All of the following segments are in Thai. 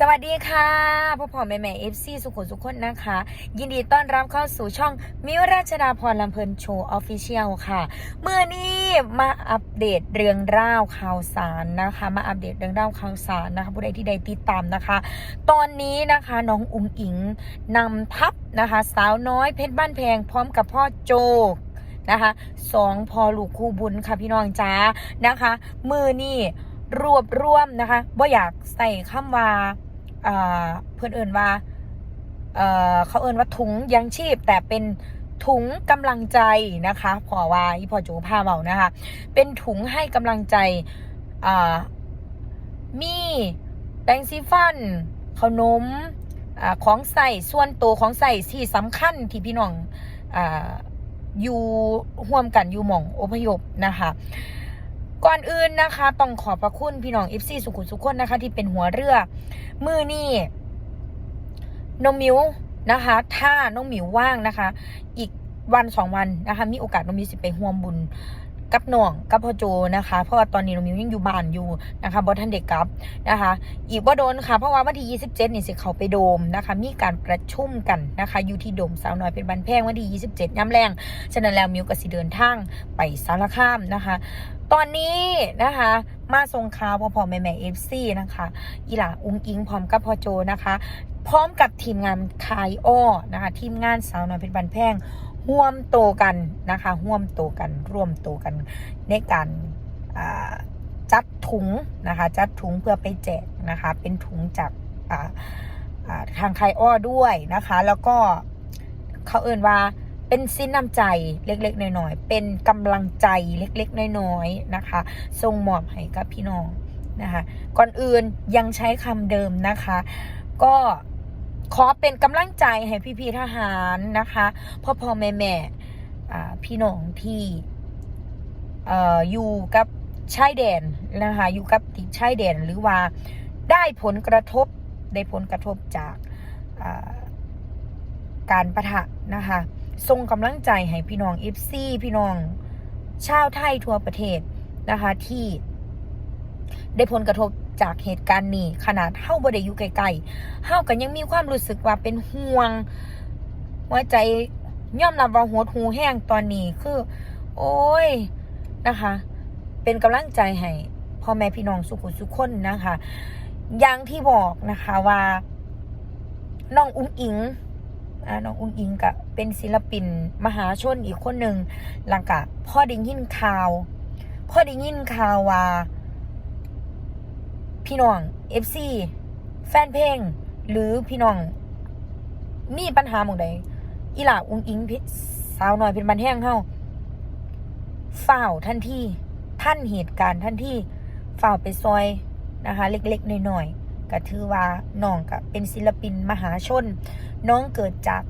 สวัสดีค่ะพ่อพ่อแม่แม่เอฟซีสุขุมสุขคนนะคะ ยินดีต้อนรับเข้าสู่ช่องมิวราชดาพรลำเพลินโชว์ออฟฟิเชียลค่ะ เมื่อนี้มาอัปเดตเรื่องราวข่าวสารนะคะ มาอัปเดตเรื่องราวข่าวสารนะคะผู้ใดที่ใดติดตามนะคะ ตอนนี้นะคะน้องอุ๋งอิงนำทัพนะคะ สาวน้อยเพชรบ้านแพงพร้อมกับพ่อโจนะคะสองพอลูกคู่บุญค่ะพี่น้องจ้านะคะ มือนี่รวบรวมนะคะว่าอยากใส่คำว่าอ่า เพื่อนเอื่นว่าเขาเอื่นว่าถุงยังชีพแต่เป็นถุงกำลังใจนะคะพอว่าอีพอจูพาเบานะคะ เป็นถุงให้กำลังใจมีแปรงสีฟันขนมอของใส่ส่วนตัวของใส่ที่สำคัญที่พี่น้องออยู่ห่วมกันอยู่หม่องอพยพนะคะ ก่อนอื่นนะคะ ต้องขอบพระคุณพี่น้องเอฟซีสุขุมสุขคนนะคะ ที่เป็นหัวเรือ มือนี่น้องมิวนะคะ ถ้าน้องมิวว่างนะคะ อีกวันสองวันนะคะ มีโอกาสน้องมิวสิไปห่วมบุญ กับน้องกับพ่อโจนะคะ เพราะว่าตอนนี้น้องมิวยังอยู่บ้านอยู่นะคะบอท่านเด็กกลับนะคะ อีกว่าโดนค่ะ เพราะว่าวันที่ 27 นี่สิเขาไปโดมนะคะ มีการประชุมกันนะคะ อยู่ที่โดมสาวน้อยเป็นบันแพงวันที่ 27ย้ำแรงฉะนั้นแล้วมิวก็สิเดินทางไปสารคามนะคะ ตอนนี้นะคะมาส่งข่าวพอพ่อแม่แม่เอฟซีนะคะอีหล่าอุ้งอิงพร้อมกับพ่อโจนะคะ พร้อมกับทีมงานคายอ้อนะคะ ทีมงานสาวน้อยเป็นบันแพงร่วมโตกันนะคะร่วมโตกันร่วมโตกันในการจัดถุงนะคะจัดถุงเพื่อไปแจกนะคะเป็นถุงจากทางคายอ้อด้วยนะคะ แล้วก็เขาเอ่นว่าเป็นสิ้นน้ำใจเล็ก ๆน้อยๆเป็นกำลังใจเล็ก ๆน้อยๆนะคะส่งมอบให้กับพี่น้องนะคะ ก่อนอื่นยังใช้คำเดิมนะคะ ก็ ขอเป็นกำลังใจให้พี่ๆทหารนะคะ พ่อพ่อแม่แม่พี่น้องที่อยู่กับชายแดนนะคะ อยู่กับติดชายแดนหรือว่าได้ผลกระทบได้ผลกระทบจากการประทะนะคะส่งกำลังใจให้พี่น้องเอฟซีพี่น้องชาวไทยทั่วประเทศนะคะที่ได้ผลกระทบ จากเหตุการณ์นี้ ขนาดเฮาบ่ได้อยู่ไกลๆเฮาก็ยังมีความรู้สึกว่าเป็นห่วงหัวใจย่อมรับว่าหัวหูแห้งตอนนี้คือ โอ้ยนะคะ เป็นกำลังใจให้พ่อแม่พี่น้องสุขุสุขคนนะคะอย่างที่บอกนะคะว่าน้องอุ้งอิงน้องอุ้งอิงก็เป็นศิลปินมหาชนอีกคนหนึ่งหลังกะพ่อได้ยินข่าว พ่อได้ยินข่าวว่า พี่น้อง FC แฟนเพลง หรือพี่น้อง มีปัญหาหมองใดอีหล่าอุ้งอิงพี่สาวน้อยเป็นบันแห้งเฮาฝ้าวทันที่ท่านเหตุการณ์ทันที่ฝ้าวไปซอยนะคะ เล็กๆหน้อยๆก็ถือว่าน้องก็เป็นศิลปินมหาชน น้องเกิดจาก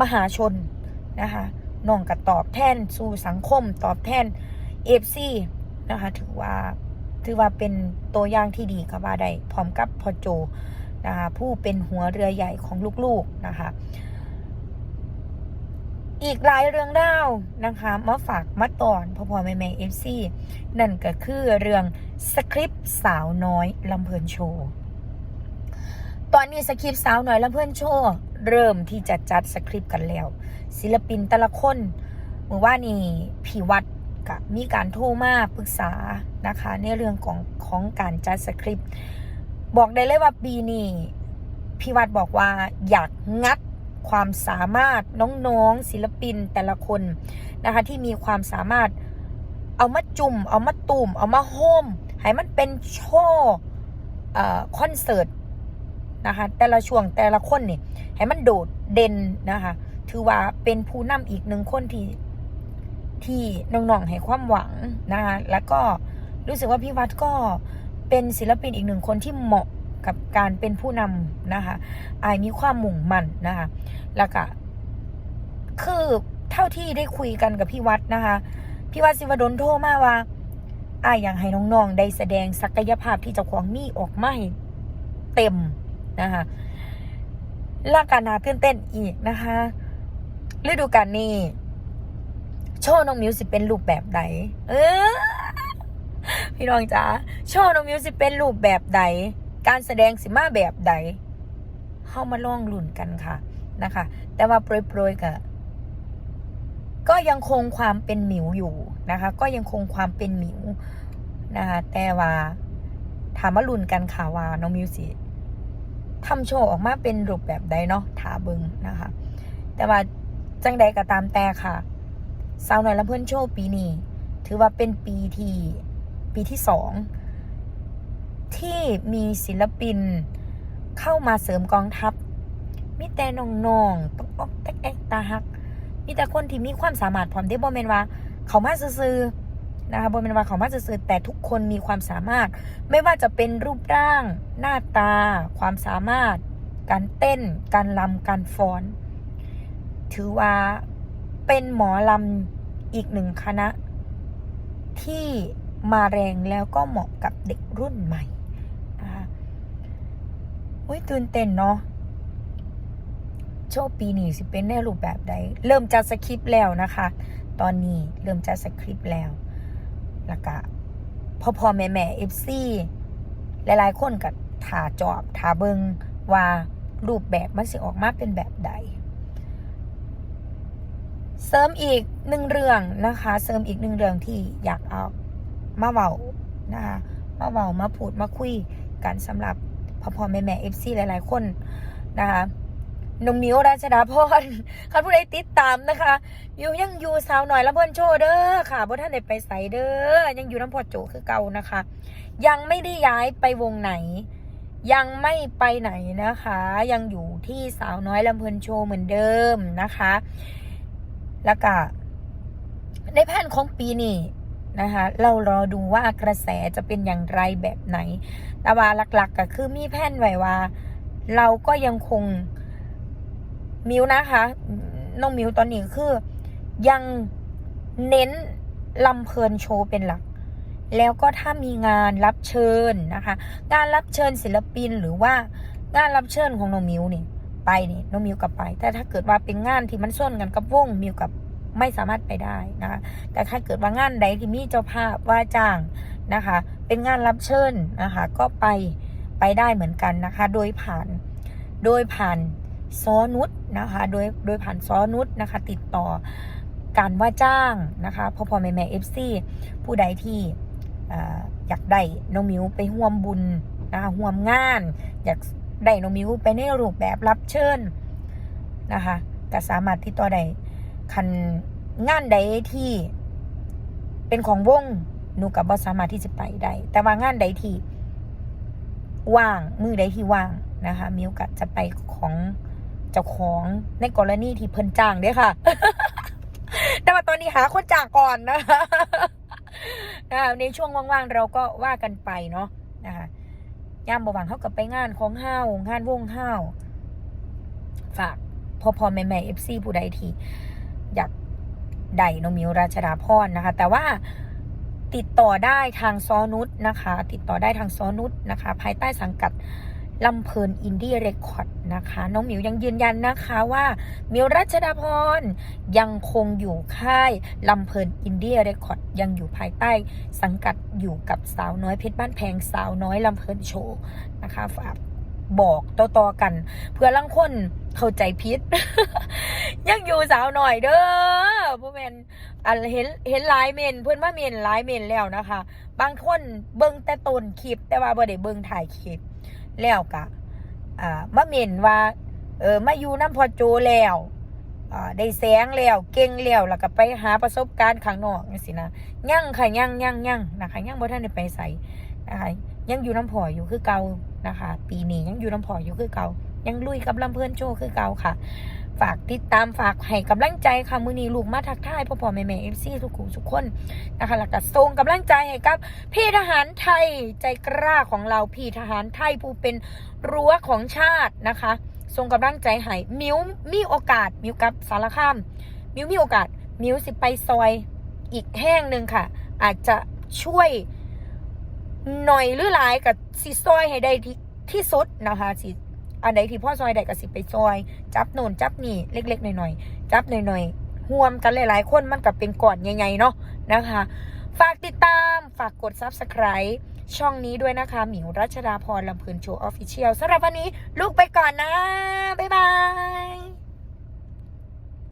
มหาชนนะคะน้องก็ตอบแทนสู่สังคม ตอบแทนเอฟซีนะคะ ถือว่า ถือว่าเป็นตัวอย่างที่ดีก็ว่าได้พร้อมกับพ่อโจนะคะผู้เป็นหัวเรือใหญ่ของลูกๆนะคะอีกหลายเรื่องเล่านะคะมาฝากมาตอนพ่อพ่อแม่แม่เอฟซีนั่นก็คือเรื่องสคริปต์สาวน้อยลำเพลินโชว์ตอนนี้สคริปต์สาวน้อยลำเพลินโชว์เริ่มที่จะจัดสคริปต์กันแล้ว ศิลปินแต่ละคนเมื่อว่านี่พี่วัด กับมีการโทรมาปรึกษานะคะ ในเรื่องของของการจัดสคริปต์บอกได้เลยว่าปีนี้พี่วัดบอกว่าอยากงัดความสามารถน้องๆศิลปินแต่ละคนนะคะ ที่มีความสามารถเอามาจุ่ม เอามาตุ่ม เอามาโฮมให้มันเป็นโชว์คอนเสิร์ตนะคะแต่ละช่วงแต่ละคนนี่ให้มันโดดเด่นนะคะ ถือว่าเป็นผู้นำอีกหนึ่งคนที่ ที่น้องๆให้ความหวังนะคะแล้วก็รู้สึกว่าพี่วัดก็เป็นศิลปินอีกหนึ่งคนที่เหมาะกับการเป็นผู้นำนะคะอายมีความมุ่งมั่นนะคะแล้วก็คือเท่าที่ได้คุยกันกับพี่วัดนะคะพี่วัดสิวดลโทรมาว่าอายอยากให้น้องๆได้แสดงศักยภาพที่เจ้าของมีออกมาให้เต็มนะคะละกานาตื่นเต้นอีกนะคะฤดูกาลนี้ โชว์น้องมิวสิเป็นรูปแบบใดเออพี่น้องจ๋าโชว์น้องมิวสิเป็นรูปแบบใดการแสดงสิมาแบบใดเข้ามาล่องลุ่นกันค่ะนะคะ แต่ว่าโปรยๆกับก็ยังคงความเป็นหมิวอยู่นะคะ ก็ยังคงความเป็นหมิวนะคะแต่ว่าถามว่าลุ่นกันค่ะว่าน้องมิวสิทำโชว์ออกมาเป็นรูปแบบใดเนาะถาเบิงนะคะ แต่ว่าจังใดก็ตามแต่ค่ะ สาวหน่อยและเพื่อนโชว์ปีนี้ ถือว่าเป็นปีที่ปีที่สองที่มีศิลปินเข้ามาเสริมกองทัพ มีแต่น้องๆต้องออกแตกแอกตาหัก มีแต่คนที่มีความสามารถพร้อมได้บ่แม่นว่า เขามาซื่อนะคะบ่แม่นว่าเขามาซื่อแต่ทุกคนมีความสามารถ ไม่ว่าจะเป็นรูปร่าง หน้าตา ความสามารถ การเต้น การลำการฟ้อน ถือว่า เป็นหมอลำอีกหนึ่งคณะ ที่มาแรงแล้วก็เหมาะกับเด็กรุ่นใหม่นะคะอุ้ยตื่นเต้นเนาะโชว์ปีนี้สิเป็นในรูปแบบใด เริ่มจัดสคริปต์แล้วนะคะ ตอนนี้เริ่มจัดสคริปต์แล้วแล้วก็พ่อพ่อแม่แม่เอฟซีหลายๆ คนก็ถาจอบถาเบิงว่ารูปแบบมันสิออกมาเป็นแบบใด เสริมอีกหนึ่งเรื่องนะคะ เสริมอีกหนึ่งเรื่องที่อยากเอามาเว้านะคะมาเว้ามาพูดมาคุยกันสำหรับพ่อพ่อแม่แม่เอฟซีหลาย ๆ คนนะคะนงมิวราชดาพรคันผู้ใดติดตามนะคะมิวยังอยู่สาวหน่อยล้วเพิ่นโชว์เด้อค่ะบ่ท่านได้ไปใส่เด้อยังอยู่น้ำพอโจคือเก่านะคะ ยังไม่ได้ย้ายไปวงไหน ยังไม่ไปไหนนะคะ ยังอยู่ที่สาวน้อยลำเพลินโชว์เหมือนเดิมนะคะ แล้วก็ในแผนของปีนี้นะคะเรารอดูว่ากระแสจะเป็นอย่างไรแบบไหน แต่ว่าหลักๆก็คือมีแผนไว้ว่า เราก็ยังคงมิวนะคะน้องมิวตอนนี้คือยังเน้นลำเพลินโชว์เป็นหลัก แล้วก็ถ้ามีงานรับเชิญนะคะ งานรับเชิญศิลปินหรือว่างานรับเชิญของน้องมิวนี่ ไปนี่น้องมิวกับไป แต่ถ้าเกิดว่าเป็นงานที่มันส้นกันกับวงมิวกับไม่สามารถไปได้นะคะ แต่ถ้าเกิดว่างานใดที่มีเจ้าภาพว่าจ้างนะคะ เป็นงานรับเชิญนะคะ ก็ไปไปได้เหมือนกันนะคะ โดยผ่านโดยผ่านซอนุชนะคะ โดยโดยผ่านซอนุชนะคะ ติดต่อการว่าจ้างนะคะพ่อพ่อแม่แม่เอฟซีผู้ใดที่อ่าอยากได้น้องมิวไปห่วมบุญนะคะห่วมงาน อยาก ได้น้องมิวไปในรูปแบบรับเชิญนะคะก็สามารถติดต่อได้คันงานใดที่เป็นของวงหนูกับบ่สามารถที่จะไปได้แต่ว่างานใดที่ว่างมือใดที่ว่างนะคะมิวก็จะไปของเจ้าของในกรณีที่เพิ่นจ้างเด้อค่ะ แต่ว่าตอนนี้หาคนจ้างก่อนนะคะในช่วงว่างๆเราก็ว่ากันไปเนาะนะคะ ยามบ่ว่างเขากับไปงานของห้าวงานวงห้าวฝากพอพอแม่แม่เอฟซีผู้ใดที่อยากได้น้องมิวราชดาพรนะคะ แต่ว่าติดต่อได้ทางซอนุชนะคะ ติดต่อได้ทางซอนุชนะคะ ภายใต้สังกัด ลำเพลินอินดี้เรคคอร์ดนะคะ น้องหมิวยังยืนยันนะคะว่ามิวรัชดาพรยังคงอยู่ค่ายลำเพลินอินดี้เรคคอร์ดยังอยู่ภายใต้ สังกัดอยู่กับสาวน้อยเพชรบ้านแพงสาวน้อยลำเพลินโชว์นะคะฝากบอกต่อๆกัน เพื่อลังคนเข้าใจผิดยังอยู่สาวหน่อยเด้อพวกแมนอันเห็นเห็นหลายเมนเพื่อนว่าเมนหลายเมนแล้วนะคะ บางคนเบิ่งแต่ตนคลิปแต่ว่าบ่ได้เบิ่งถ่ายคลิป แล้วกะอ่ามาเมนว่า เออมาอยู่น้ำพอโจแล้วอ่าได้แสงแล้วเก่งแล้วแล้วก็ไปหาประสบการณ์ข้างนอกนี่สินะยั่งค่ะยั่งยั่งยั่งนะคะยั่งบ่ท่านได้ไปใส่นะคะยังอยู่น้ำพออยู่คือเก่านะคะ ปีนี้ยังอยู่น้ำพออยู่คือเก่ายังลุยกับลำเพื่อนโชว์คือเก่าค่ะ ฝากติดตามฝากให้กำลังใจค่ะมือนี้ลูกมาทักทายพ่อพ่อแม่แม่เอฟซีทุกคนทุกคนนะคะแล้วก็ส่งกำลังใจให้กับ พี่ทหารไทยใจกล้าของเราพี่ทหารไทยผู้เป็นรั้วของชาตินะคะส่งกำลังใจให้มิวมีโอกาสมิวกับสารคามมิวมีโอกาสมิวสิไปซอยอีกแห้งหนึ่งค่ะ อาจจะช่วยหน่อยหรือหลายกับสิซอยให้ได้ที่ที่สุดนะคะสิ อันใดที่พ่อซอยได้กับสิไปซอย จับโน่นจับนี่เล็ก ๆ หน่อยๆจับหน่อยๆห่วมกันหลายๆคนมันกับเป็นก่อนใหญ่ๆเนาะนะคะ ฝากติดตามฝากกด Subscribe ช่องนี้ด้วยนะคะ หมิวรัชดาพรลำพืนโชว์ออฟฟิเชียลสำหรับวันนี้ลูกไปก่อนนะ บ๊ายบาย